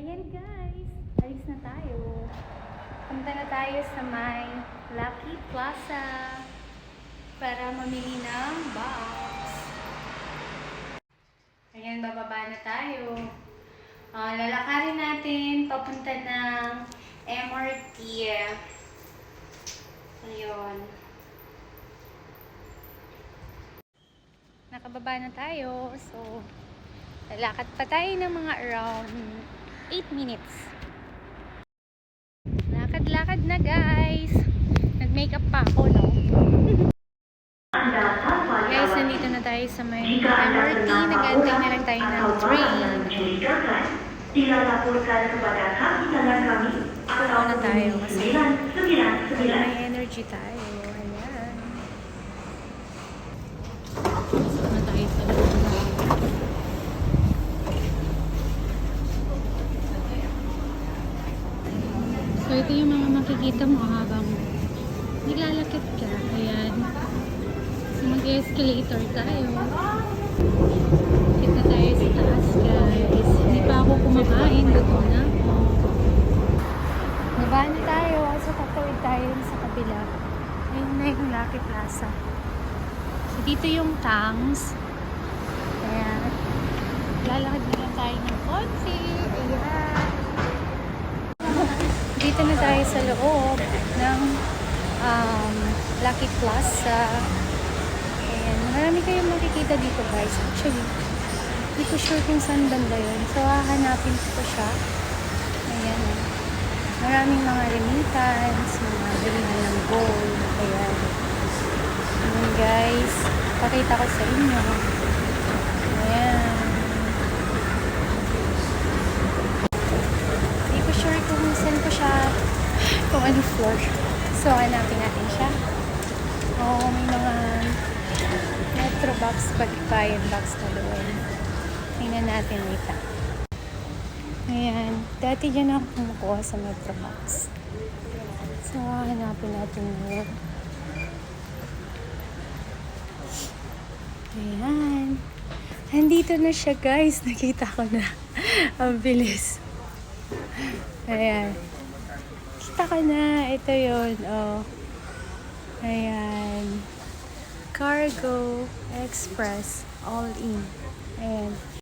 Ayan guys, alis na tayo. Punta na tayo sa may Lucky Plaza para mamili ng box. Ayan, bababa na tayo. Ah, lalakarin natin papunta ng MRT. Ayun. Nakababa na tayo. So, lalakad pa tayo ng mga around 8 minutes. Lakad-lakad na guys. Nag-makeup pa ako, no? Guys, nandito na tayo sa may MRT. Nag-antay na lang tayo ng train. Ako na tayo kasi 999. may energy tayo. Ayan. Pasok na tayo sa loob. So, ito yung mga makikita mo habang naglalakit ka. Ayan. So, mag-escalator tayo. Kita tayo sa taas, guys. Hindi pa ako kumakain. Gutom na ako. Baba na tayo. So, tatawid tayo sa kabila. Ayun na yung Lucky Plaza. So, dito yung Tangs. Ayan. Lalakad na tayo ng konti. Ayan. Dito na tayo sa loob ng um, Lucky Plaza. Ayan. Marami kayong makikita dito guys. Actually, hindi ko sure kung saan banda yun. So, hahanapin ko siya. Ayan. Maraming mga remittance, mga bilihan ng gold. Ayan. Ayan guys. Pakita ko sa inyo. Ayan. Hindi ko sure kung saan ko siya, kung ano floor. So, hanapin natin siya. Oo, may mga metro box, pagbayan box na doon. Tingnan natin later. Ayan. Dati dyan ako kumukuha sa Metro Box. So, hanapin natin yun. Ayan. Andito na siya, guys. Nakita ko na. Ang bilis. Ayan. Kita ko na. Ito yun. Oh. Ayan. Cargo Express. All in. Ayan.